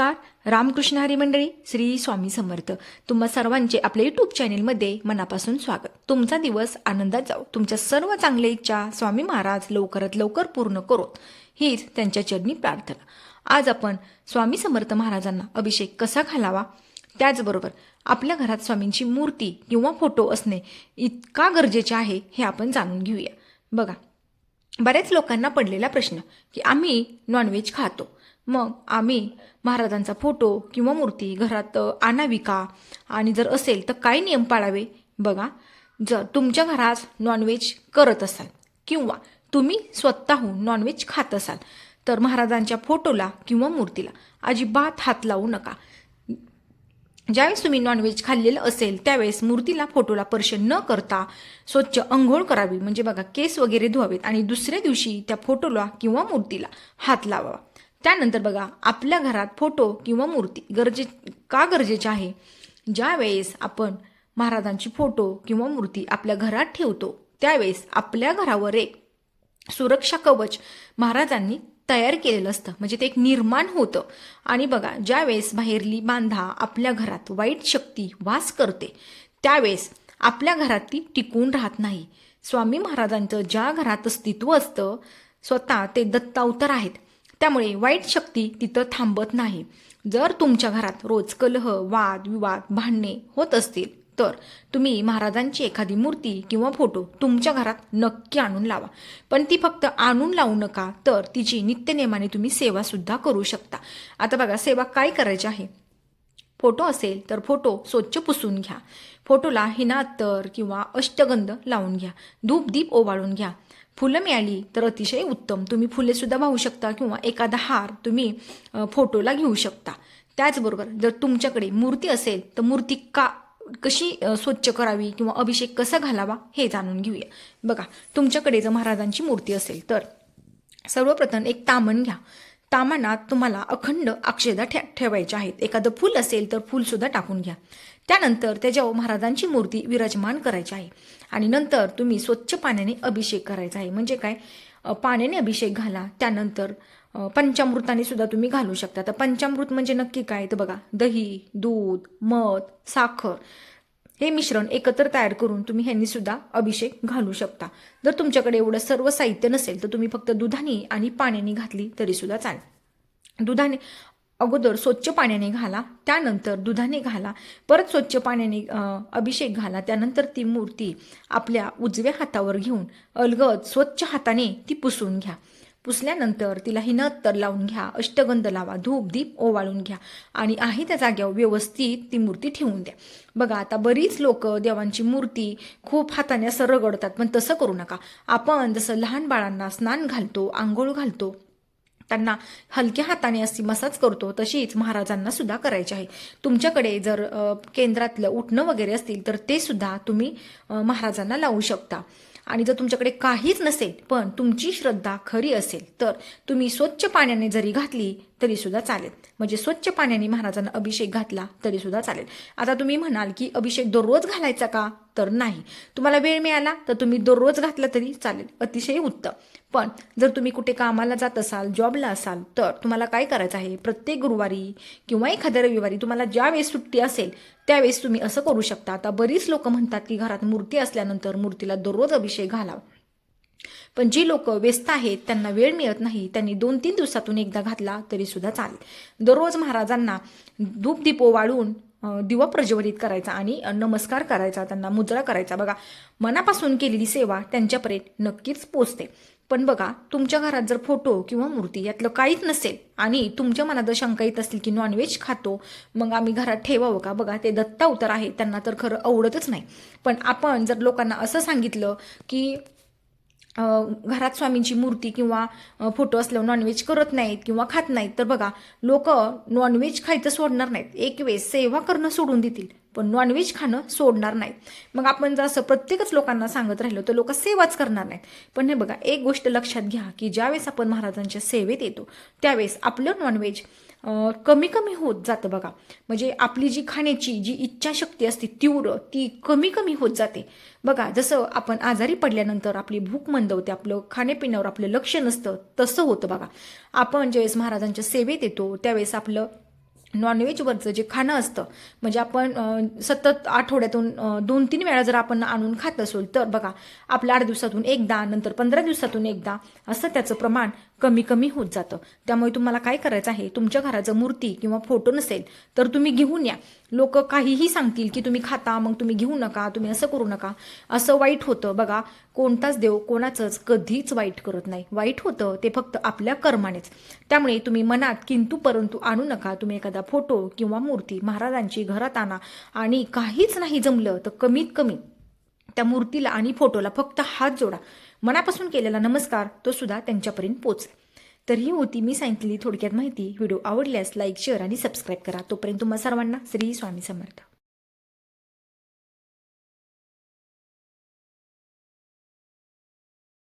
नमस्कार. रामकृष्ण हरी मंडळी श्री स्वामी समर्थ. तुम्हा सर्वांचे आपल्या यूट्यूब चॅनेलमध्ये मनापासून स्वागत. तुमचा दिवस आनंदात जाऊ तुमच्या सर्व चांगल्या इच्छा स्वामी महाराज लवकरात लवकर पूर्ण करोत. हीच त्यांच्या चरणी प्रार्थना. आज आपण स्वामी समर्थ महाराजांना अभिषेक कसा घालावा? त्याचबरोबर आपल्या घरात स्वामींची मूर्ती किंवा फोटो असणे इतका गरजेचे आहे हे आपण जाणून घेऊया. बघा बऱ्याच लोकांना पडलेला प्रश्न की आम्ही नॉनव्हेज खातो. मग आम्ही महाराजांचा फोटो किंवा मूर्ती घरात आणावी का आणि जर असेल तर काय नियम पाळावे? बघा जर तुमच्या घरात नॉनव्हेज करत असाल किंवा तुम्ही स्वतःहून नॉनव्हेज खात असाल तर महाराजांच्या फोटोला किंवा मूर्तीला अजिबात हात लावू नका. ज्यावेळेस तुम्ही नॉनव्हेज खाल्लेलं असेल त्यावेळेस मूर्तीला फोटोला स्पर्श न करता स्वच्छ अंघोळ करावी. म्हणजे बघा केस वगैरे धुवावेत आणि दुसऱ्या दिवशी त्या फोटोला किंवा मूर्तीला हात लावावा. त्यानंतर बघा आपल्या घरात फोटो किंवा मूर्ती गरजे का गरजेचे आहे? ज्या वेळेस आपण महाराजांची फोटो किंवा मूर्ती आपल्या घरात ठेवतो त्यावेळेस आपल्या घरावर एक सुरक्षा कवच महाराजांनी तयार केलेलं असतं. म्हणजे ते एक निर्माण होतं. आणि बघा ज्यावेळेस बाहेरली बांधा आपल्या घरात वाईट शक्ती वास करते त्यावेळेस आपल्या घरात ती टिकून राहत नाही. स्वामी महाराजांचं ज्या घरात अस्तित्व असतं स्वतः ते दत्तावतर आहेत. त्यामुळे वाईट शक्ती तिथं थांबत नाही. जर तुमच्या घरात रोज कलह वाद विवाद भांडणे होत असतील तर तुम्ही महाराजांची एखादी मूर्ती किंवा फोटो तुमच्या घरात नक्की आणून लावा. पण ती फक्त आणून लावू नका तर तिची नित्यनेमाने तुम्ही सेवासुद्धा करू शकता. आता बघा सेवा काय करायची आहे? फोटो असेल तर फोटो स्वच्छ पुसून घ्या. फोटोला हिना अत्तर किंवा अष्टगंध लावून घ्या. धूप दीप ओवाळून घ्या. फुलं मिळाली तर अतिशय उत्तम. तुम्ही फुलेसुद्धा वाहू शकता किंवा एखादा हार तुम्ही फोटोला घेऊ शकता. त्याचबरोबर जर तुमच्याकडे मूर्ती असेल तर मूर्ती का कशी स्वच्छ करावी किंवा अभिषेक कसा घालावा हे जाणून घेऊया. बघा तुमच्याकडे जर महाराजांची मूर्ती असेल तर सर्वप्रथम एक तामण घ्या. तामानात तुम्हाला अखंड अक्षदा ठे ठेवायच्या आहेत. एखादं फूल असेल तर फूलसुद्धा टाकून घ्या. त्यानंतर त्याच्यावर महाराजांची मूर्ती विराजमान करायची आहे. आणि नंतर तुम्ही स्वच्छ पाण्याने अभिषेक करायचा आहे. म्हणजे काय? पाण्याने अभिषेक घाला. त्यानंतर पंचामृताने सुद्धा तुम्ही घालू शकता. तर पंचामृत म्हणजे नक्की काय? तर बघा दही दूध मध साखर. हे मिश्रण एकत्र तयार करून तुम्ही ह्यांनी सुद्धा अभिषेक घालू शकता. जर तुमच्याकडे एवढं सर्व साहित्य नसेल तर तुम्ही फक्त दुधाने आणि पाण्याने घातली तरी सुद्धा चालेल. दुधाने अगोदर स्वच्छ पाण्याने घाला त्यानंतर दुधाने घाला परत स्वच्छ पाण्याने अभिषेक घाला त्यानंतर ती मूर्ती आपल्या उजव्या हातावर घेऊन अलगद स्वच्छ हाताने ती पुसून घ्या. पुसल्यानंतर तिला हिनं अत्तर लावून घ्या अष्टगंध लावा धूप दीप ओवाळून घ्या आणि आहे त्या जाग्यावर व्यवस्थित ती मूर्ती ठेवून द्या. बघा आता बरीच लोक देवांची मूर्ती खूप हाताने असं रगडतात पण तसं करू नका. आपण जसं लहान बाळांना स्नान घालतो आंघोळ घालतो त्यांना हलक्या हाताने अशी मसाज करतो तशीच महाराजांना सुद्धा करायची आहे. तुमच्याकडे जर केंद्रातलं उठणं वगैरे असतील तर ते सुद्धा तुम्ही महाराजांना लावू शकता. आणि जर तुमच्याकडे काहीच नसेल पण तुमची श्रद्धा खरी असेल तर तुम्ही स्वच्छ पाण्याने जरी घातली तरीसुद्धा चालेल. म्हणजे स्वच्छ पाण्याने महाराजांना अभिषेक घातला तरीसुद्धा चालेल. आता तुम्ही म्हणाल की अभिषेक दररोज घालायचा का? तर नाही. तुम्हाला वेळ मिळाला तर तुम्ही दररोज घातला तरी चालेल. अतिशय उत्तम. पण जर तुम्ही कुठे कामाला जात असाल जॉबला असाल तर तुम्हाला काय करायचं आहे? प्रत्येक गुरुवारी किंवा एखाद्या रविवारी तुम्हाला ज्यावेळेस सुट्टी असेल त्यावेळेस तुम्ही असं करू शकता. आता बरीच लोक म्हणतात की घरात मूर्ती असल्यानंतर मूर्तीला दररोज अभिषेक घालावा. पण जी लोक व्यस्त आहेत त्यांना वेळ मिळत नाही त्यांनी दोन तीन दिवसातून एकदा घातला तरी सुद्धा चालेल. दररोज महाराजांना धूप वाळून दिवा प्रज्वलित करायचा आणि नमस्कार करायचा त्यांना मुद्रा करायचा. बघा मनापासून केलेली सेवा त्यांच्यापर्यंत नक्कीच पोचते. पण बघा तुमच्या घरात जर फोटो किंवा मूर्ती यातलं काहीच नसेल आणि तुमच्या मनात जर शंका येत असतील की नॉनव्हेज खातो मग आम्ही घरात ठेवावं का? बघा ते दत्ता उतर आहे त्यांना तर खरं आवडतच नाही. पण आपण जर लोकांना असं सांगितलं की घरात स्वामींची मूर्ती किंवा फोटो असल्यावर नॉनव्हेज करत नाहीत किंवा खात नाहीत. तर बघा लोक नॉनव्हेज खायचं सोडणार नाहीत. एक वेळेस सेवा करणं सोडून देतील पण नॉनव्हेज खाणं सोडणार नाहीत. मग आपण जर असं प्रत्येकच लोकांना सांगत राहिलो तर लोक सेवाच करणार नाहीत. पण हे बघा एक गोष्ट लक्षात घ्या की ज्यावेळेस आपण महाराजांच्या सेवेत येतो त्यावेळेस आपलं नॉनव्हेज कमी कमी होत जातं बघा. म्हणजे आपली जी खाण्याची जी इच्छाशक्ती असते तीव्र ती कमी कमी होत जाते. बघा जसं आपण आजारी पडल्यानंतर आपली भूक मंदवते आपलं खाण्यापिण्यावर आपलं लक्ष नसतं तसं होतं बघा. आपण ज्यावेळेस महाराजांच्या सेवेत येतो त्यावेळेस आपलं नॉनव्हेजवरचं जे खाणं असतं म्हणजे आपण सतत आठवड्यातून दोन तीन वेळा जर आपण आणून खात असेल तर बघा आपल्या आठ दिवसातून एकदा नंतर पंधरा दिवसातून एकदा असं त्याचं प्रमाण कमी कमी होत जातं. त्यामुळे तुम्हाला काय करायचं आहे तुमच्या घराचं मूर्ती किंवा फोटो नसेल तर तुम्ही घेऊन या. लोक काहीही सांगतील की तुम्ही खाता मग तुम्ही घेऊ नका तुम्ही असं करू नका. असं वाईट होतं. बघा कोणताच देव कोणाचंच कधीच वाईट करत नाही. वाईट होतं ते फक्त आपल्या कर्मानेच. त्यामुळे तुम्ही मनात किंतु परंतु आणू नका. तुम्ही एखादा एखादा फोटो किंवा मूर्ती महाराजांची घरात आणा. आणि काहीच नाही जमलं तर कमीत कमी त्या मूर्तीला आणि फोटोला फक्त हात जोडा. मनापासून केलेला नमस्कार तो सुद्धा त्यांच्यापर्यंत पोचला तर ही होती मी सांगितलेली थोडक्यात माहिती. व्हिडिओ आवडल्यास लाईक शेअर आणि सबस्क्राईब करा. तोपर्यंत तुम्हा सर्वांना श्री स्वामी समर्थ.